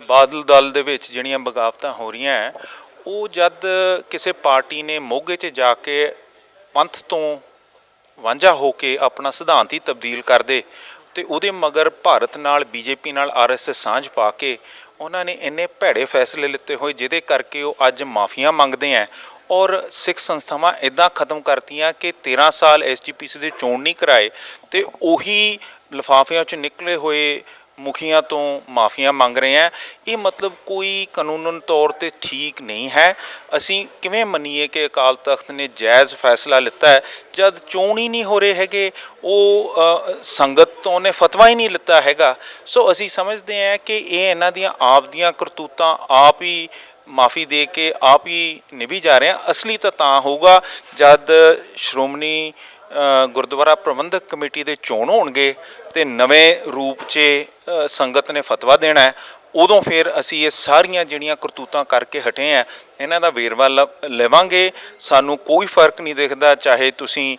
ਬਾਦਲ ਦਲ ਦੇ ਵਿੱਚ ਜਿਹੜੀਆਂ ਬਗਾਵਤਾਂ ਹੋ ਰਹੀਆਂ ਹੈ, ਉਹ ਜਦ ਕਿਸੇ ਪਾਰਟੀ ਨੇ ਮੋਗੇ 'ਚ ਜਾ ਕੇ ਪੰਥ ਤੋਂ ਵਾਂਝਾ ਹੋ ਕੇ ਆਪਣਾ ਸਿਧਾਂਤ ਹੀ ਤਬਦੀਲ ਕਰਦੇ ਤੇ ਉਹਦੇ ਮਗਰ ਭਾਰਤ ਨਾਲ ਬੀਜੇਪੀ ਨਾਲ ਆਰਐਸਐਸ ਸਾਂਝ ਪਾ ਕੇ ਉਹਨਾਂ ਨੇ ਇੰਨੇ ਭੈੜੇ ਫੈਸਲੇ ਲਿੱਤੇ ਹੋਏ ਜਿਹਦੇ ਕਰਕੇ ਉਹ ਅੱਜ ਮਾਫੀਆਂ ਮੰਗਦੇ ਹੈ ਔਰ ਸਿੱਖ ਸੰਸਥਾਵਾਂ ਇਦਾਂ ਖਤਮ ਕਰਤੀਆਂ ਕਿ 13 ਸਾਲ ਐਸਜੀਪੀਸੀ ਦੇ ਚੋਣ ਨਹੀਂ ਕਰਾਏ ਤੇ ਉਹੀ ਲਿਫਾਫਿਆਂ 'ਚ ਨਿਕਲੇ ਹੋਏ ਮੁਖੀਆਂ ਤੋਂ ਮਾਫੀਆਂ ਮੰਗ ਰਹੇ ਆ ਇਹ ਮਤਲਬ ਕੋਈ ਕਾਨੂੰਨਨ ਤੌਰ ਤੇ ਠੀਕ ਨਹੀਂ ਹੈ। ਅਸੀਂ ਕਿਵੇਂ ਮੰਨੀਏ ਕਿ ਅਕਾਲ ਤਖਤ ਨੇ ਜਾਇਜ਼ ਫੈਸਲਾ ਲਿੱਤਾ ਹੈ? ਜਦ ਚੋਣ ਹੀ ਨਹੀਂ ਹੋ ਰਹੇ ਹੈਗੇ, ਉਹ ਸੰਗਤ ਤੋਂ ਨੇ ਫਤਵਾ ਹੀ ਨਹੀਂ ਲਿੱਤਾ ਹੈਗਾ। ਸੋ ਅਸੀਂ ਸਮਝਦੇ ਹਾਂ ਕਿ ਇਹ ਇਹਨਾਂ ਦੀਆਂ ਆਪ ਦੀਆਂ ਕਰਤੂਤਾਂ ਆਪ ਹੀ ਮਾਫੀ ਦੇ ਕੇ ਆਪ ਹੀ ਨਿਭੀ ਜਾ ਰਹੇ ਆ ਅਸਲੀ ਤਾਂ ਤਾਂ ਹੋਊਗਾ। ਜਦ ਸ਼੍ਰੋਮਣੀ ਗੁਰਦੁਆਰਾ ਪ੍ਰਬੰਧਕ ਕਮੇਟੀ ਦੇ ਚੋਣ ਹੋਣਗੇ ਤੇ ਨਵੇਂ ਰੂਪ 'ਚ ਸੰਗਤ ਨੇ ਫਤਵਾ ਦੇਣਾ ਹੈ। ਉਦੋਂ ਫਿਰ ਅਸੀਂ ਇਹ ਸਾਰੀਆਂ ਜਿਹੜੀਆਂ ਕਰਤੂਤਾਂ ਕਰਕੇ ਹਟੇ ਆ ਇਹਨਾਂ ਦਾ ਵੇਰਵਾ ਲ- ਲਵਾਂਗੇ। ਸਾਨੂੰ ਕੋਈ ਫ਼ਰਕ ਨਹੀਂ ਦਿਖਦਾ, ਚਾਹੇ ਤੁਸੀਂ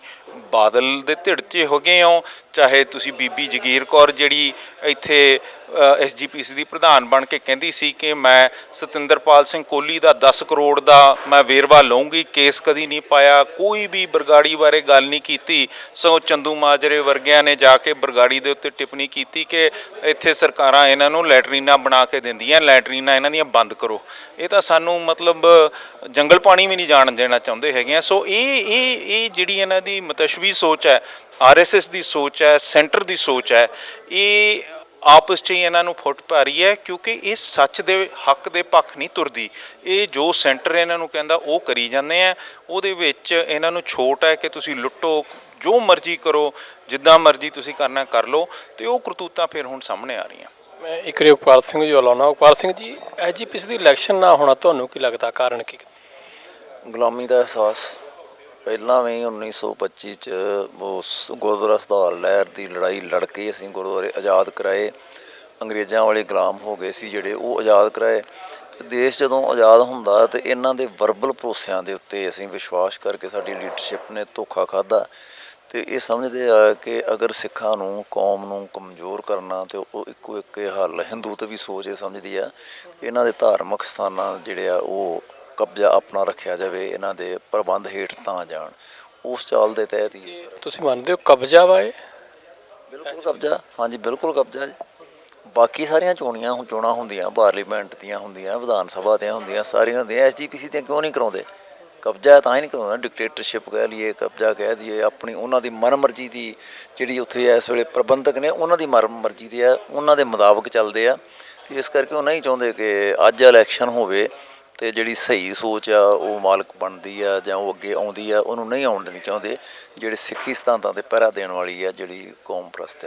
ਬਾਦਲ ਦੇ ਧਿੜ 'ਚ ਹੋ ਗਏ ਹੋ, ਚਾਹੇ ਤੁਸੀਂ ਬੀਬੀ ਜਗੀਰ ਕੌਰ ਜਿਹੜੀ ਇੱਥੇ ਐਸਜੀਪੀਸੀ ਦੀ ਪ੍ਰਧਾਨ ਬਣ ਕੇ ਕਹਿੰਦੀ ਸੀ ਕਿ ਮੈਂ ਸਤਿੰਦਰਪਾਲ ਸਿੰਘ ਕੋਹਲੀ ਦਾ 10 ਕਰੋੜ ਦਾ ਮੈਂ ਵੇਰਵਾ ਲਵਾਂਗੀ ਕੇਸ ਕਦੀ ਨਹੀਂ ਪਾਇਆ, ਕੋਈ ਵੀ ਬਰਗਾੜੀ ਬਾਰੇ ਗੱਲ ਨਹੀਂ ਕੀਤੀ। ਸੋ ਚੰਦੂ ਮਾਜਰੇ ਵਰਗਿਆਂ ਨੇ ਜਾ ਕੇ ਬਰਗਾੜੀ ਦੇ ਉੱਤੇ ਟਿੱਪਣੀ ਕੀਤੀ ਕਿ ਇੱਥੇ ਸਰਕਾਰਾਂ ਇਹਨਾਂ ਨੂੰ ਲੈਟਰੀਨਾਂ ਬਣਾ ਕੇ ਦਿੰਦੀਆਂ, ਲੈਟਰੀਨਾਂ ਇਹਨਾਂ ਦੀਆਂ ਬੰਦ ਕਰੋ। ਇਹ ਤਾਂ ਸਾਨੂੰ ਮਤਲਬ ਜੰਗਲ ਪਾਣੀ ਵੀ ਨਹੀਂ ਜਾਣ ਦੇਣਾ ਚਾਹੁੰਦੇ ਹੈਗੇ ਆ। ਸੋ ਇਹ ਇਹ ਇਹ ਜਿਹੜੀ ਇਹਨਾਂ ਦੀ ਮਤਸ਼ਵੀ ਸੋਚ ਹੈ ਆਰਐਸਐਸ ਦੀ ਸੋਚ ਹੈ, ਸੈਂਟਰ ਦੀ ਸੋਚ ਹੈ, ਇਹ ਆਪਸ 'ਚ ਹੀ ਇਹਨਾਂ ਨੂੰ ਫੁੱਟ ਪਾ ਰਹੀ ਹੈ ਕਿਉਂਕਿ ਇਹ ਸੱਚ ਦੇ ਹੱਕ ਦੇ ਪੱਖ ਨਹੀਂ ਤੁਰਦੀ। ਇਹ ਜੋ ਸੈਂਟਰ ਇਹਨਾਂ ਨੂੰ ਕਹਿੰਦਾ ਉਹ ਕਰੀ ਜਾਂਦੇ ਆ। ਉਹਦੇ ਵਿੱਚ ਇਹਨਾਂ ਨੂੰ ਛੋਟ ਹੈ ਕਿ ਤੁਸੀਂ ਲੁੱਟੋ ਜੋ ਮਰਜ਼ੀ ਕਰੋ ਜਿੱਦਾਂ ਮਰਜ਼ੀ ਤੁਸੀਂ ਕਰਨਾ ਕਰ ਲਓ ਤੇ ਉਹ ਕਰਤੂਤਾਂ ਫਿਰ ਹੁਣ ਸਾਹਮਣੇ ਆ ਰਹੀਆਂ। ਮੈਂ ਇੱਕ ਰੀ ਉਪਾਲ ਸਿੰਘ ਜੀ ਲਾਉਣਾ ਉਪਾਲ ਸਿੰਘ ਜੀ ਐਜੀਪੀਸੀ ਦੀ ਇਲੈਕਸ਼ਨ ਨਾ ਹੋਣਾ ਤੁਹਾਨੂੰ ਕੀ ਲੱਗਦਾ? ਕਾਰਨ ਕੀ? ਗੁਲਾਮੀ ਦਾ ਅਹਿਸਾਸ। ਪਹਿਲਾਂ ਵੀ 1925 ਚ ਉਸ ਗੁਰਦੁਆਰਾ ਸੁਧਾਰ ਲਹਿਰ ਦੀ ਲੜਾਈ ਲੜ ਕੇ ਅਸੀਂ ਗੁਰਦੁਆਰੇ ਆਜ਼ਾਦ ਕਰਾਏ। ਅੰਗਰੇਜ਼ਾਂ ਵਾਲੇ ਗੁਲਾਮ ਹੋ ਗਏ ਸੀ ਜਿਹੜੇ, ਉਹ ਆਜ਼ਾਦ ਕਰਾਏ। ਤੇ ਦੇਸ਼ ਜਦੋਂ ਆਜ਼ਾਦ ਹੁੰਦਾ ਤੇ ਇਹਨਾਂ ਦੇ ਵਰਬਲ ਭਰੋਸਿਆਂ ਦੇ ਉੱਤੇ ਅਸੀਂ ਵਿਸ਼ਵਾਸ ਕਰਕੇ ਸਾਡੀ ਲੀਡਰਸ਼ਿਪ ਨੇ ਧੋਖਾ ਖਾਦਾ ਤੇ ਇਹ ਸਮਝਦੇ ਆ ਕਿ ਅਗਰ ਸਿੱਖਾਂ ਨੂੰ, ਕੌਮ ਨੂੰ ਕਮਜ਼ੋਰ ਕਰਨਾ ਤੇ ਉਹ ਇੱਕੋ ਇੱਕ ਹੱਲ, ਹਿੰਦੂ ਹਿੰਦੂਤ ਵੀ ਸੋਚ ਇਹ ਸਮਝਦੀ ਆ ਇਹਨਾਂ ਦੇ ਧਾਰਮਿਕ ਸਥਾਨਾਂ ਜਿਹੜੇ ਆ ਉਹ ਕਬਜ਼ਾ ਆਪਣਾ ਰੱਖਿਆ ਜਾਵੇ ਇਹਨਾਂ ਦੇ ਪ੍ਰਬੰਧ ਹੇਠ ਤਾਂ ਜਾਣ। ਉਸ ਚਾਲ ਦੇ ਤਹਿਤ ਹੀ। ਤੁਸੀਂ ਮੰਨਦੇ ਹੋ ਕਬਜ਼ਾ ਵਾ ਇਹ? ਬਿਲਕੁਲ ਕਬਜ਼ਾ ਹਾਂਜੀ ਬਿਲਕੁਲ ਕਬਜ਼ਾ ਜੀ। ਬਾਕੀ ਸਾਰੀਆਂ ਚੋਣੀਆਂ ਹੁਣ ਚੋਣਾਂ ਹੁੰਦੀਆਂ ਪਾਰਲੀਮੈਂਟ ਦੀਆਂ ਹੁੰਦੀਆਂ ਵਿਧਾਨ ਸਭਾ ਦੀਆਂ ਹੁੰਦੀਆਂ ਸਾਰੀਆਂ ਹੁੰਦੀਆਂ ਐਸਜੀਪੀਸੀ ਦੀਆਂ ਕਿਉਂ ਨਹੀਂ ਕਰਾਉਂਦੇ? ਕਬਜ਼ਾ ਤਾਂ ਹੀ ਨਹੀਂ ਕਰਾਉਂਦਾ ਡਿਕਟੇਟਰਸ਼ਿਪ ਕਹਿ ਲਈਏ ਕਬਜ਼ਾ ਕਹਿ ਦਈਏ ਆਪਣੀ ਉਹਨਾਂ ਦੀ ਮਨਮਰਜ਼ੀ ਦੀ ਜਿਹੜੀ ਉੱਥੇ ਇਸ ਵੇਲੇ ਪ੍ਰਬੰਧਕ ਨੇ ਉਹਨਾਂ ਦੀ ਮਨਮਰਜ਼ੀ ਦੀ ਆ ਉਹਨਾਂ ਦੇ ਮੁਤਾਬਕ ਚੱਲਦੇ ਆ। ਤੇ ਇਸ ਕਰਕੇ ਉਹ ਨਹੀਂ ਚਾਹੁੰਦੇ ਕਿ ਅੱਜ ਇਲੈਕਸ਼ਨ ਹੋਵੇ ਤੇ ਜਿਹੜੀ ਸਹੀ ਸੋਚ ਆ, ਉਹ ਮਾਲਕ ਬਣਦੀ ਆ ਜਾਂ ਉਹ ਅੱਗੇ ਆਉਂਦੀ ਆ, ਉਹਨੂੰ ਨਹੀਂ ਆਉਣ ਦੇਣੀ ਚਾਹੁੰਦੇ, ਜਿਹੜੇ ਸਿੱਖੀ ਸਿਧਾਂਤਾਂ ਤੇ ਪਹਿਰਾ ਦੇਣ ਵਾਲੀ ਆ, ਜਿਹੜੀ ਕੌਮ ਪ੍ਰਸਤ ਆ।